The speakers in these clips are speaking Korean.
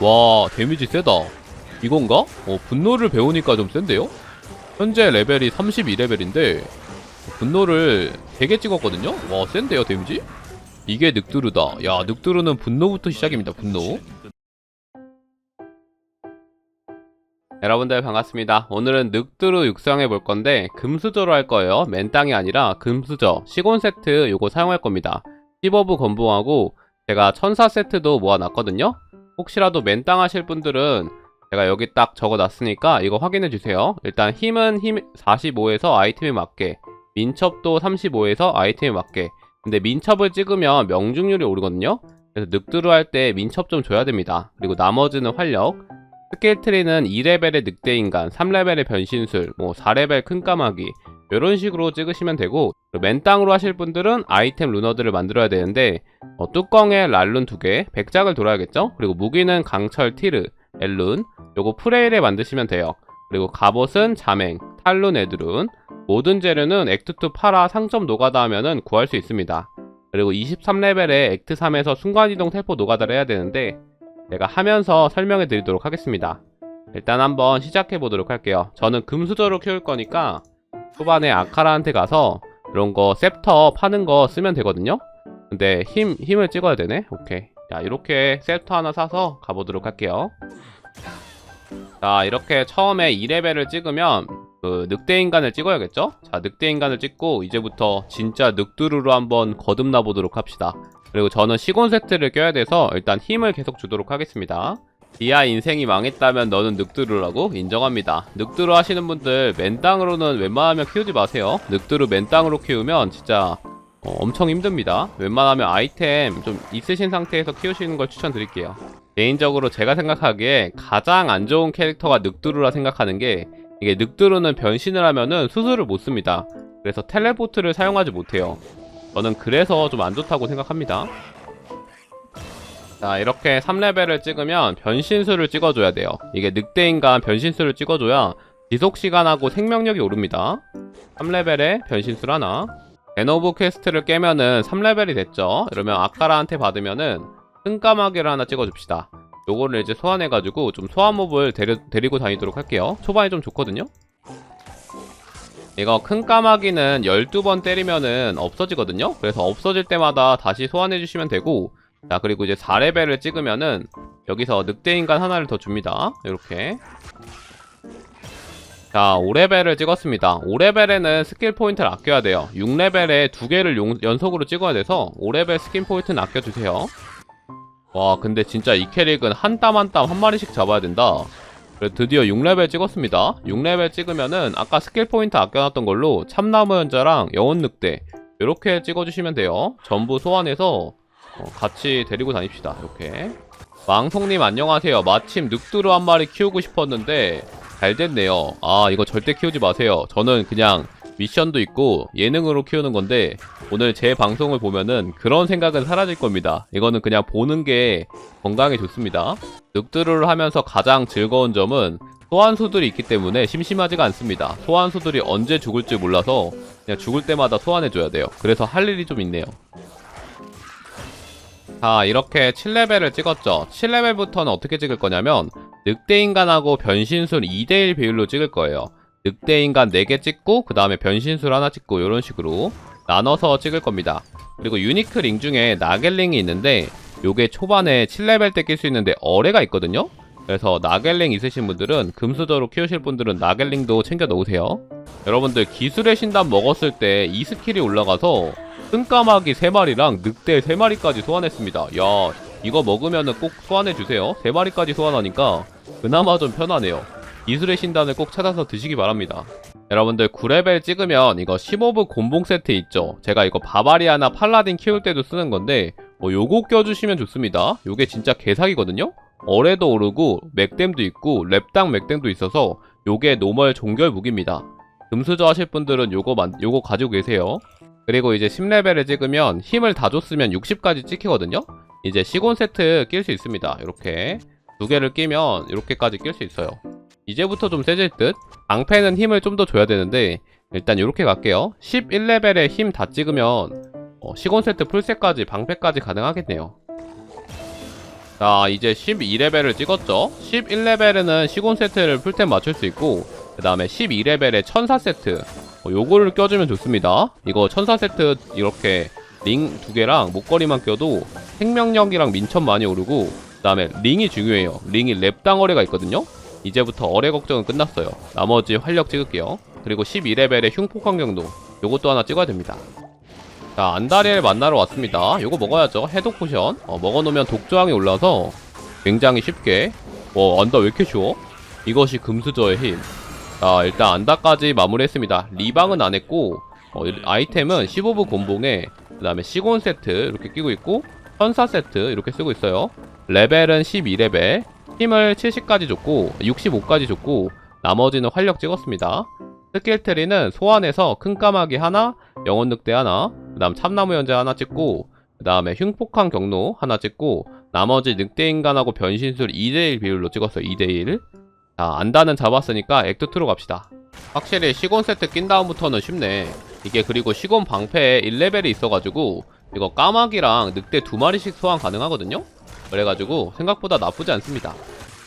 와 데미지 세다 이건가? 어 분노를 배우니까 좀 센데요? 현재 레벨이 32레벨인데 분노를 되게 찍었거든요? 와 센데요 데미지? 이게 늑두루다 야 늑두루는 분노부터 시작입니다 분노 여러분들 반갑습니다 오늘은 늑두루 육성해 볼 건데 금수저로 할 거예요 맨땅이 아니라 금수저 시곤 세트 요거 사용할 겁니다 15부 건봉하고 제가 천사 세트도 모아놨거든요 혹시라도 맨땅 하실 분들은 제가 여기 딱 적어놨으니까 이거 확인해 주세요. 일단 힘은 힘 45에서 아이템에 맞게 민첩도 35에서 아이템에 맞게 근데 민첩을 찍으면 명중률이 오르거든요. 그래서 늑두루 할 때 민첩 좀 줘야 됩니다. 그리고 나머지는 활력 스킬 트리는 2레벨의 늑대인간, 3레벨의 변신술, 뭐 4레벨 큰 까마귀 이런 식으로 찍으시면 되고 맨땅으로 하실 분들은 아이템 루너들을 만들어야 되는데 어, 뚜껑에 랄룬 2개, 백작을 돌아야겠죠? 그리고 무기는 강철 티르, 엘룬, 요거 프레일에 만드시면 돼요. 그리고 갑옷은 자맹, 탈룬 에드룬, 모든 재료는 액트2 팔아 상점 노가다 하면은 구할 수 있습니다. 그리고 23레벨에 액트 3에서 순간이동 텔포 노가다를 해야 되는데 제가 하면서 설명해 드리도록 하겠습니다. 일단 한번 시작해 보도록 할게요. 저는 금수저로 키울 거니까 초반에 아카라한테 가서 이런 거 셉터 파는 거 쓰면 되거든요. 근데 힘, 힘을 찍어야 되네? 오케이. 자, 이렇게 셉터 하나 사서 가보도록 할게요. 자, 이렇게 처음에 2레벨을 찍으면 그 늑대 인간을 찍어야겠죠? 자, 늑대 인간을 찍고 이제부터 진짜 늑두루로 한번 거듭나 보도록 합시다. 그리고 저는 시곤 세트를 껴야 돼서 일단 힘을 계속 주도록 하겠습니다. 디아 인생이 망했다면 너는 늑두루라고 인정합니다. 늑두루 하시는 분들 맨땅으로는 웬만하면 키우지 마세요. 늑두루 맨땅으로 키우면 진짜 어, 엄청 힘듭니다. 웬만하면 아이템 좀 있으신 상태에서 키우시는 걸 추천드릴게요. 개인적으로 제가 생각하기에 가장 안 좋은 캐릭터가 늑두루라 생각하는 게 이게 늑두루는 변신을 하면은 수술을 못 씁니다. 그래서 텔레포트를 사용하지 못해요. 저는 그래서 좀 안 좋다고 생각합니다. 자 이렇게 3레벨을 찍으면 변신수를 찍어줘야 돼요. 이게 늑대인간 변신수를 찍어줘야 지속시간하고 생명력이 오릅니다. 3레벨에 변신술 하나 에노브 퀘스트를 깨면은 3레벨이 됐죠. 이러면 아카라한테 받으면은 끈까마귀를 하나 찍어줍시다. 요거를 이제 소환해가지고 좀 소환몹을 데려, 데리고 다니도록 할게요. 초반에 좀 좋거든요. 이거 큰 까마귀는 12번 때리면은 없어지거든요. 그래서 없어질 때마다 다시 소환해주시면 되고 자 그리고 이제 4레벨을 찍으면은 여기서 늑대인간 하나를 더 줍니다. 이렇게 자 5레벨을 찍었습니다. 5레벨에는 스킬 포인트를 아껴야 돼요. 6레벨에 두 개를 용- 연속으로 찍어야 돼서 5레벨 스킬 포인트는 아껴주세요. 와 근데 진짜 이 캐릭은 한 땀 한 땀 한 마리씩 잡아야 된다. 그래 드디어 6레벨 찍었습니다. 6레벨 찍으면은 아까 스킬 포인트 아껴놨던 걸로 참나무 연자랑 영혼 늑대 이렇게 찍어주시면 돼요. 전부 소환해서 어, 같이 데리고 다닙시다. 이렇게 망송님 안녕하세요. 마침 늑두루 한 마리 키우고 싶었는데 잘 됐네요. 아 이거 절대 키우지 마세요. 저는 그냥 미션도 있고 예능으로 키우는 건데 오늘 제 방송을 보면은 그런 생각은 사라질 겁니다. 이거는 그냥 보는 게 건강에 좋습니다. 늑두루를 하면서 가장 즐거운 점은 소환수들이 있기 때문에 심심하지가 않습니다. 소환수들이 언제 죽을지 몰라서 그냥 죽을 때마다 소환해줘야 돼요. 그래서 할 일이 좀 있네요. 자 이렇게 7레벨을 찍었죠. 7레벨부터는 어떻게 찍을 거냐면 늑대인간하고 변신술 2대1 비율로 찍을 거예요. 늑대인간 4개 찍고 그 다음에 변신술 하나 찍고 이런 식으로 나눠서 찍을 겁니다. 그리고 유니크 링 중에 나겔링이 있는데 요게 초반에 7레벨 때 낄 수 있는데 어뢰가 있거든요 그래서 나겔링 있으신 분들은 금수저로 키우실 분들은 나겔링도 챙겨 놓으세요 여러분들 기술의 신담 먹었을 때 이 스킬이 올라가서 끈까마귀 3마리랑 늑대 3마리까지 소환했습니다. 야, 이거 먹으면 은 꼭 소환해주세요. 3마리까지 소환하니까 그나마 좀 편하네요. 기술의 신단을 꼭 찾아서 드시기 바랍니다. 여러분들 9레벨 찍으면 이거 15부 곤봉 세트 있죠? 제가 이거 바바리아나 팔라딘 키울 때도 쓰는 건데 뭐 요거 껴주시면 좋습니다. 요게 진짜 개사기거든요? 어뢰도 오르고 맥댐도 있고 랩당 맥댐도 있어서 요게 노멀 종결 무기입니다. 금수저 하실 분들은 요거 만, 요거 가지고 계세요. 그리고 이제 10레벨을 찍으면 힘을 다 줬으면 60까지 찍히거든요? 이제 시곤 세트 낄 수 있습니다. 이렇게 두 개를 끼면 이렇게까지 낄 수 있어요. 이제부터 좀 세질 듯? 방패는 힘을 좀 더 줘야 되는데 일단 이렇게 갈게요. 11레벨에 힘 다 찍으면 어, 시곤 세트 풀셋까지 방패까지 가능하겠네요. 자 이제 12레벨을 찍었죠? 11레벨에는 시곤 세트를 풀템 맞출 수 있고 그 다음에 12레벨에 천사 세트. 어, 요거를 껴주면 좋습니다. 이거 천사 세트 이렇게 링 두 개랑 목걸이만 껴도 생명력이랑 민첩 많이 오르고 그 다음에 링이 중요해요. 링이 랩당 어뢰가 있거든요? 이제부터 어뢰 걱정은 끝났어요. 나머지 활력 찍을게요. 그리고 12레벨에 흉폭 환경도 요것도 하나 찍어야 됩니다 자 안다리엘 만나러 왔습니다. 요거 먹어야죠. 해독 포션. 어, 먹어놓으면 독저항이 올라서 굉장히 쉽게. 어 안다 왜 이렇게 쉬워? 이것이 금수저의 힘. 자 일단 안다까지 마무리했습니다. 리방은 안했고 어, 이- 아이템은 15부 곤봉에 그 다음에 시곤 세트 이렇게 끼고 있고 천사 세트 이렇게 쓰고 있어요. 레벨은 12레벨. 힘을 70까지 줬고 65까지 줬고 나머지는 활력 찍었습니다. 스킬 트리는 소환해서 큰 까마귀 하나 영혼 늑대 하나 그 다음 참나무 연재 하나 찍고 그 다음에 흉폭한 경로 하나 찍고 나머지 늑대 인간하고 변신술 2대1 비율로 찍었어요 2대1 자 안다는 잡았으니까 액트2로 갑시다. 확실히 시곤 세트 낀 다음부터는 쉽네. 이게 그리고 시곤 방패에 1레벨이 있어가지고 이거 까마귀랑 늑대 두 마리씩 소환 가능하거든요? 그래가지고 생각보다 나쁘지 않습니다.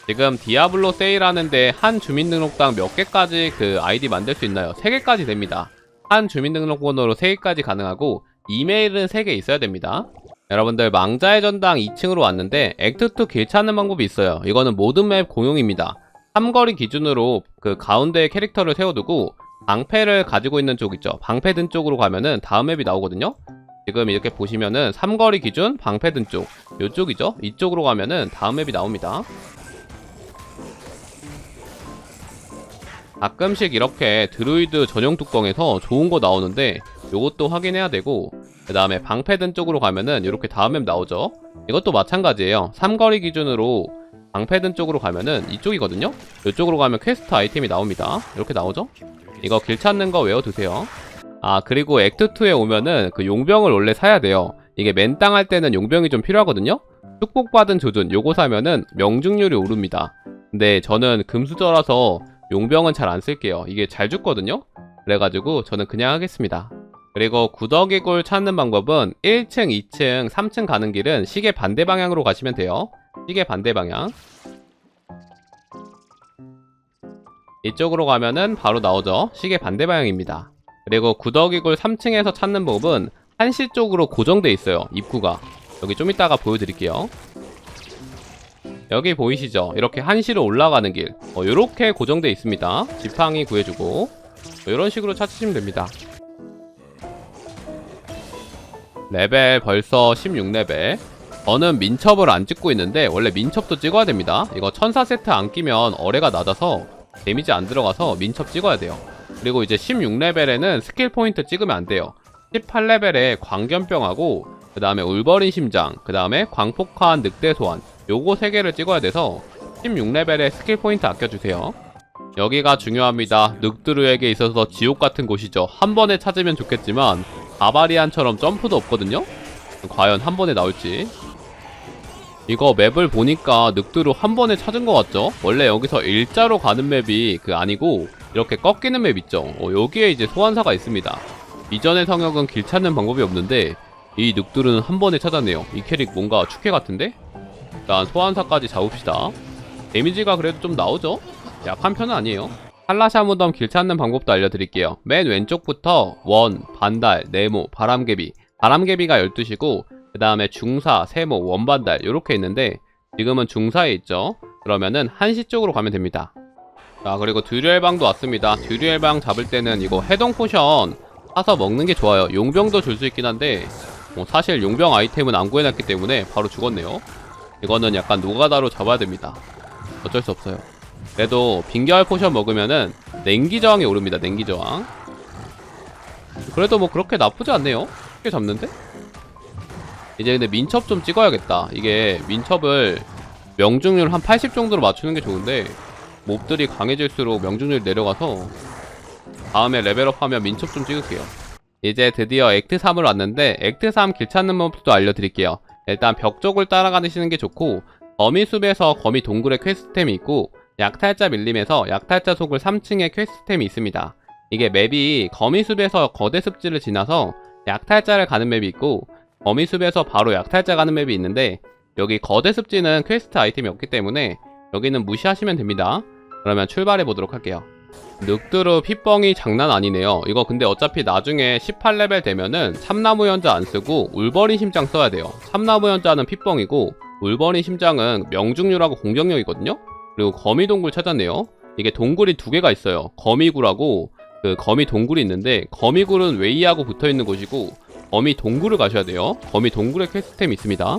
지금 디아블로 세일하는데 한 주민등록당 몇 개까지 그 아이디 만들 수 있나요? 3개까지 됩니다 한 주민등록번호로 3개까지 가능하고 이메일은 3개 있어야 됩니다. 여러분들 망자의 전당 2층으로 왔는데 액트2 길 찾는 방법이 있어요. 이거는 모든 맵 공용입니다. 삼거리 기준으로 그 가운데에 캐릭터를 세워두고 방패를 가지고 있는 쪽 있죠? 방패 든 쪽으로 가면은 다음 맵이 나오거든요? 지금 이렇게 보시면은 삼거리 기준 방패 든쪽 요쪽이죠? 이쪽으로 가면은 다음 맵이 나옵니다 가끔씩 이렇게 드루이드 전용 뚜껑에서 좋은 거 나오는데 요것도 확인해야 되고 그 다음에 방패든 쪽으로 가면은 이렇게 다음 맵 나오죠? 이것도 마찬가지예요. 삼거리 기준으로 방패든 쪽으로 가면은 이쪽이거든요? 이쪽으로 가면 퀘스트 아이템이 나옵니다. 이렇게 나오죠? 이거 길 찾는 거 외워두세요. 아 그리고 액트2에 오면은 그 용병을 원래 사야 돼요. 이게 맨땅 할 때는 용병이 좀 필요하거든요? 축복받은 조준 요거 사면은 명중률이 오릅니다. 근데 저는 금수저라서 용병은 잘 안 쓸게요. 이게 잘 죽거든요? 그래가지고 저는 그냥 하겠습니다. 그리고 구더기 굴 찾는 방법은 1층, 2층, 3층 가는 길은 시계 반대 방향으로 가시면 돼요. 시계 반대 방향. 이쪽으로 가면은 바로 나오죠. 시계 반대 방향입니다. 그리고 구더기 굴 3층에서 찾는 법은 한시 쪽으로 고정돼 있어요. 입구가. 여기 좀 이따가 보여드릴게요. 여기 보이시죠? 이렇게 한시로 올라가는 길. 어, 요렇게 고정돼 있습니다. 지팡이 구해주고. 이런 식으로 찾으시면 됩니다. 레벨 벌써 16레벨. 저는 민첩을 안 찍고 있는데 원래 민첩도 찍어야 됩니다. 이거 천사 세트 안 끼면 어뢰가 낮아서 데미지 안 들어가서 민첩 찍어야 돼요. 그리고 이제 16레벨에는 스킬 포인트 찍으면 안 돼요. 18레벨에 광견병하고 그 다음에 울버린 심장, 그 다음에 광폭한 늑대 소환 요거 3개를 찍어야 돼서 16레벨에 스킬 포인트 아껴주세요. 여기가 중요합니다. 늑드루에게 있어서 지옥 같은 곳이죠. 한 번에 찾으면 좋겠지만 바바리안처럼 점프도 없거든요? 과연 한 번에 나올지. 이거 맵을 보니까 늑드루 한 번에 찾은 것 같죠? 원래 여기서 일자로 가는 맵이 그 아니고 이렇게 꺾이는 맵 있죠? 어, 여기에 이제 소환사가 있습니다. 이전의 성역은 길 찾는 방법이 없는데 이 늑드루는 한 번에 찾아내요. 이 캐릭 뭔가 축회 같은데? 일단 소환사까지 잡읍시다. 데미지가 그래도 좀 나오죠? 약한 편은 아니에요. 한라샤 무덤 길 찾는 방법도 알려드릴게요. 맨 왼쪽부터 원, 반달, 네모, 바람개비. 바람개비가 12시고 그 다음에 중사, 세모, 원반달 이렇게 있는데 지금은 중사에 있죠. 그러면은 한시 쪽으로 가면 됩니다. 자 그리고 듀리엘방도 왔습니다. 듀리엘방 잡을 때는 이거 해동 포션 사서 먹는 게 좋아요. 용병도 줄 수 있긴 한데 뭐 사실 용병 아이템은 안 구해놨기 때문에 바로 죽었네요. 이거는 약간 노가다로 잡아야 됩니다. 어쩔 수 없어요. 그래도 빙결 포션 먹으면은 냉기 저항이 오릅니다. 냉기 저항. 그래도 뭐 그렇게 나쁘지 않네요. 쉽게 잡는데? 이제 근데 민첩 좀 찍어야겠다. 이게 민첩을 명중률 한 80 정도로 맞추는 게 좋은데 몹들이 강해질수록 명중률 내려가서 다음에 레벨업하면 민첩 좀 찍을게요. 이제 드디어 액트 3으로 왔는데 액트 3 길 찾는 법도 알려드릴게요. 일단 벽 쪽을 따라가시는 게 좋고 거미숲에서 거미 동굴의 퀘스트템이 있고 약탈자 밀림에서 약탈자 속을 3층에 퀘스트템이 있습니다. 이게 맵이 거미숲에서 거대 습지를 지나서 약탈자를 가는 맵이 있고 거미숲에서 바로 약탈자 가는 맵이 있는데 여기 거대 습지는 퀘스트 아이템이 없기 때문에 여기는 무시하시면 됩니다. 그러면 출발해 보도록 할게요. 늑두루 핏뻥이 장난 아니네요. 이거 근데 어차피 나중에 18레벨 되면은 참나무 연자 안 쓰고 울버린 심장 써야 돼요. 참나무 연자는 핏뻥이고 울버린 심장은 명중률하고 공격력이거든요. 그리고 거미 동굴 찾았네요. 이게 동굴이 두 개가 있어요. 거미굴하고 그 거미 동굴이 있는데 거미굴은 웨이하고 붙어 있는 곳이고 거미 동굴을 가셔야 돼요. 거미 동굴에 퀘스트템이 있습니다.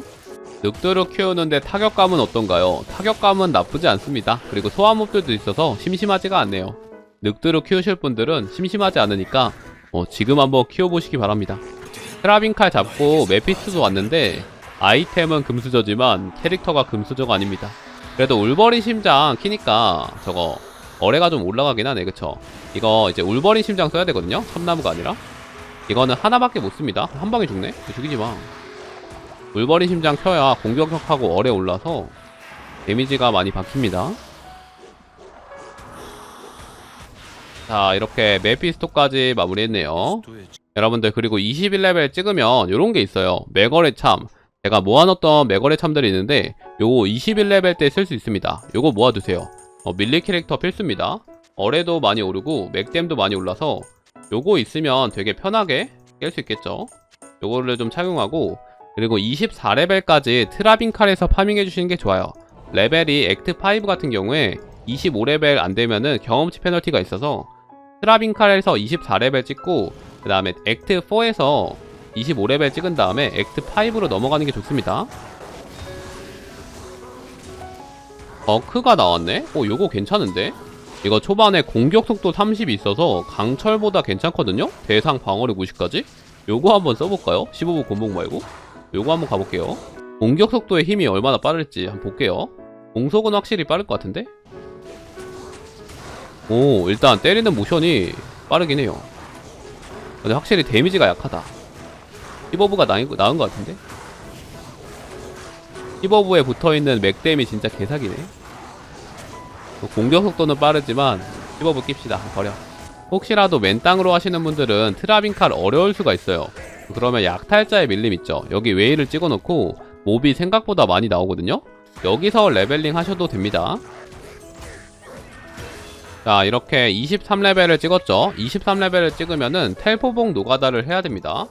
늑두루 키우는데 타격감은 어떤가요? 타격감은 나쁘지 않습니다. 그리고 소환몹들도 있어서 심심하지가 않네요. 늑두루 키우실 분들은 심심하지 않으니까 어, 지금 한번 키워보시기 바랍니다. 트라빈 칼 잡고 메피스도 왔는데 아이템은 금수저지만 캐릭터가 금수저가 아닙니다. 그래도 울버린 심장 키니까 저거 어뢰가 좀 올라가긴 하네 그쵸? 이거 이제 울버린 심장 써야 되거든요? 참나무가 아니라 이거는 하나밖에 못 씁니다. 한 방에 죽네? 죽이지 마. 물버리 심장 켜야 공격력하고 어뢰 올라서 데미지가 많이 박힙니다. 자 이렇게 메피스토까지 마무리했네요. 여러분들 그리고 21레벨 찍으면 이런 게 있어요. 매거래 참. 제가 모아놓던 매거래 참들이 있는데 요거 21레벨 때 쓸 수 있습니다. 요거 모아두세요. 어, 밀리 캐릭터 필수입니다. 어뢰도 많이 오르고 맥댐도 많이 올라서 요거 있으면 되게 편하게 깰 수 있겠죠. 요거를 좀 착용하고 그리고 24레벨까지 트라빈 칼에서 파밍해 주시는 게 좋아요. 레벨이 액트 5 같은 경우에 25레벨 안 되면은 경험치 페널티가 있어서 트라빈 칼에서 24레벨 찍고 그 다음에 액트 4에서 25레벨 찍은 다음에 액트 5로 넘어가는 게 좋습니다. 버크가 나왔네? 오 요거 괜찮은데? 이거 초반에 공격 속도 30이 있어서 강철보다 괜찮거든요? 대상 방어력 90까지? 요거 한번 써볼까요? 15부 곤봉 말고 요거 한번 가볼게요. 공격 속도의 힘이 얼마나 빠를지 한번 볼게요. 공속은 확실히 빠를 것 같은데? 오 일단 때리는 모션이 빠르긴 해요. 근데 확실히 데미지가 약하다. 15부가 나은, 나은 것 같은데? 15부에 붙어있는 맥댐이 진짜 개사기네. 공격 속도는 빠르지만 15부 낍시다. 버려. 혹시라도 맨땅으로 하시는 분들은 트라빈칼 어려울 수가 있어요 그러면 약탈자의 밀림 있죠. 여기 웨이를 찍어놓고 몹이 생각보다 많이 나오거든요. 여기서 레벨링 하셔도 됩니다. 자 이렇게 23레벨을 찍었죠. 23레벨을 찍으면은 텔포봉 노가다를 해야 됩니다.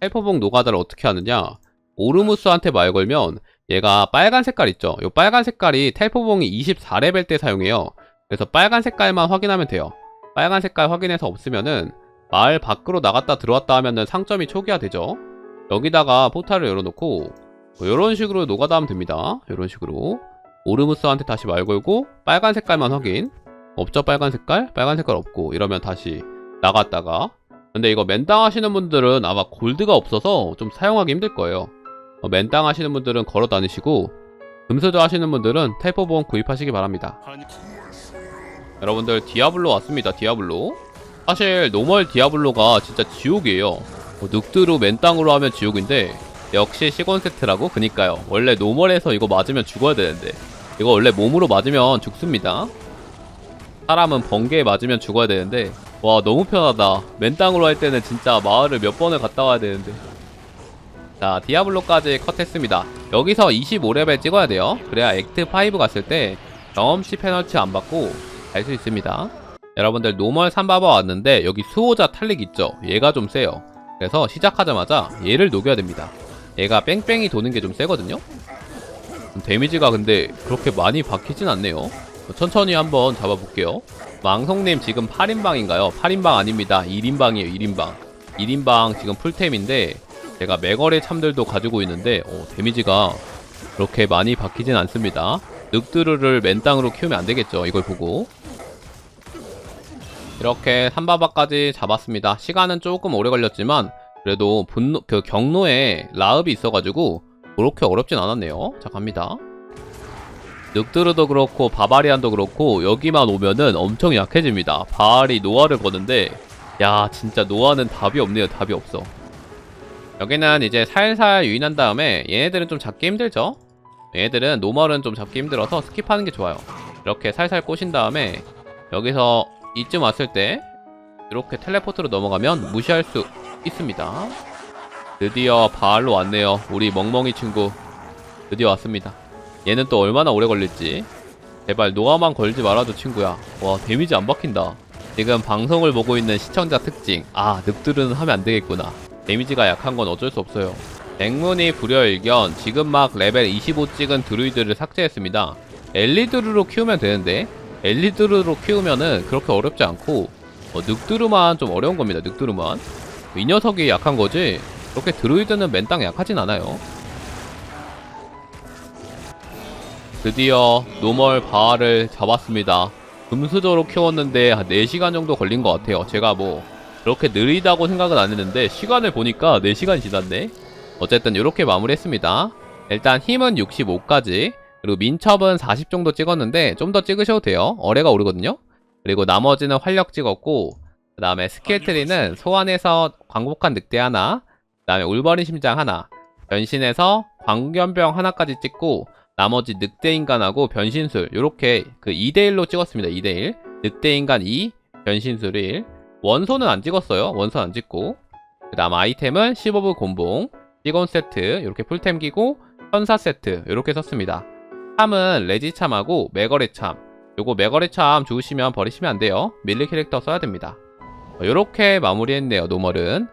텔포봉 노가다를 어떻게 하느냐? 오르무스한테 말 걸면 얘가 빨간 색깔 있죠. 이 빨간 색깔이 텔포봉이 24레벨 때 사용해요. 그래서 빨간 색깔만 확인하면 돼요. 빨간 색깔 확인해서 없으면은 마을 밖으로 나갔다 들어왔다 하면은 상점이 초기화되죠. 여기다가 포탈을 열어놓고 뭐 이런 식으로 노가다 하면 됩니다. 이런 식으로. 오르무스한테 다시 말 걸고 빨간 색깔만 확인. 없죠 빨간 색깔? 빨간 색깔 없고 이러면 다시 나갔다가. 근데 이거 맨땅 하시는 분들은 아마 골드가 없어서 좀 사용하기 힘들 거예요. 어, 맨땅 하시는 분들은 걸어 다니시고 금수저 하시는 분들은 텔포본 구입하시기 바랍니다. 여러분들 디아블로 왔습니다 디아블로 사실 노멀 디아블로가 진짜 지옥이에요. 뭐 늑드로 맨땅으로 하면 지옥인데 역시 시곤 세트라고? 그니까요. 원래 노멀에서 이거 맞으면 죽어야 되는데 이거 원래 몸으로 맞으면 죽습니다. 사람은 번개에 맞으면 죽어야 되는데 와 너무 편하다. 맨땅으로 할 때는 진짜 마을을 몇 번을 갔다 와야 되는데. 자 디아블로까지 컷했습니다. 여기서 25레벨 찍어야 돼요. 그래야 액트 5 갔을 때 경험치 페널티 안 받고 갈 수 있습니다 여러분들 노멀 3바바 왔는데 여기 수호자 탈릭 있죠? 얘가 좀 세요. 그래서 시작하자마자 얘를 녹여야 됩니다. 얘가 뺑뺑이 도는 게 좀 세거든요? 데미지가 근데 그렇게 많이 박히진 않네요. 천천히 한번 잡아볼게요. 망성님 지금 8인방인가요? 8인방 아닙니다. 1인방이에요 1인방. 1인방 지금 풀템인데 제가 매거래 참들도 가지고 있는데 어, 데미지가 그렇게 많이 박히진 않습니다. 늑드르를 맨땅으로 키우면 안 되겠죠 이걸 보고 이렇게 삼바바까지 잡았습니다. 시간은 조금 오래 걸렸지만 그래도 분노, 그 경로에 라읍이 있어가지고 그렇게 어렵진 않았네요. 자 갑니다. 늑드르도 그렇고 바바리안도 그렇고 여기만 오면은 엄청 약해집니다. 바알이 노아를 거는데 야 진짜 노아는 답이 없네요. 답이 없어. 여기는 이제 살살 유인한 다음에 얘네들은 좀 잡기 힘들죠? 얘네들은 노멀은 좀 잡기 힘들어서 스킵하는 게 좋아요. 이렇게 살살 꼬신 다음에 여기서 이쯤 왔을 때 이렇게 텔레포트로 넘어가면 무시할 수 있습니다 드디어 바알로 왔네요 우리 멍멍이 친구 드디어 왔습니다. 얘는 또 얼마나 오래 걸릴지. 제발 노아만 걸지 말아줘 친구야. 와 데미지 안 박힌다. 지금 방송을 보고 있는 시청자 특징. 아 늑들은 하면 안 되겠구나. 데미지가 약한 건 어쩔 수 없어요. 백문이 불여일견 지금 막 레벨 25 찍은 드루이드를 삭제했습니다. 엘리드루로 키우면 되는데 엘리드루로 키우면은 그렇게 어렵지 않고 어, 늑드루만 좀 어려운 겁니다. 늑드루만 이 녀석이 약한 거지 그렇게 드루이드는 맨땅 약하진 않아요. 드디어 노멀 바알을 잡았습니다. 금수저로 키웠는데 한 4시간 정도 걸린 것 같아요. 제가 뭐 그렇게 느리다고 생각은 안 했는데 시간을 보니까 4시간이 지났네. 어쨌든 이렇게 마무리했습니다. 일단 힘은 65까지 그리고 민첩은 40 정도 찍었는데 좀 더 찍으셔도 돼요. 어뢰가 오르거든요. 그리고 나머지는 활력 찍었고 그 다음에 스킬 트리는 소환해서 광복한 늑대 하나 그 다음에 울버린 심장 하나 변신해서 광견병 하나까지 찍고 나머지 늑대인간하고 변신술 요렇게 그 2대1로 찍었습니다. 2대1 늑대인간 2 변신술 1 원소는 안 찍었어요. 원소 안 찍고. 그 다음 아이템은 15부 곤봉 찍온 세트 이렇게 풀템 기고 천사 세트 이렇게 썼습니다 참은 레지참하고 메거레참. 요거 메거레참 주우시면 버리시면 안 돼요. 밀리 캐릭터 써야 됩니다. 이렇게 마무리했네요 노멀은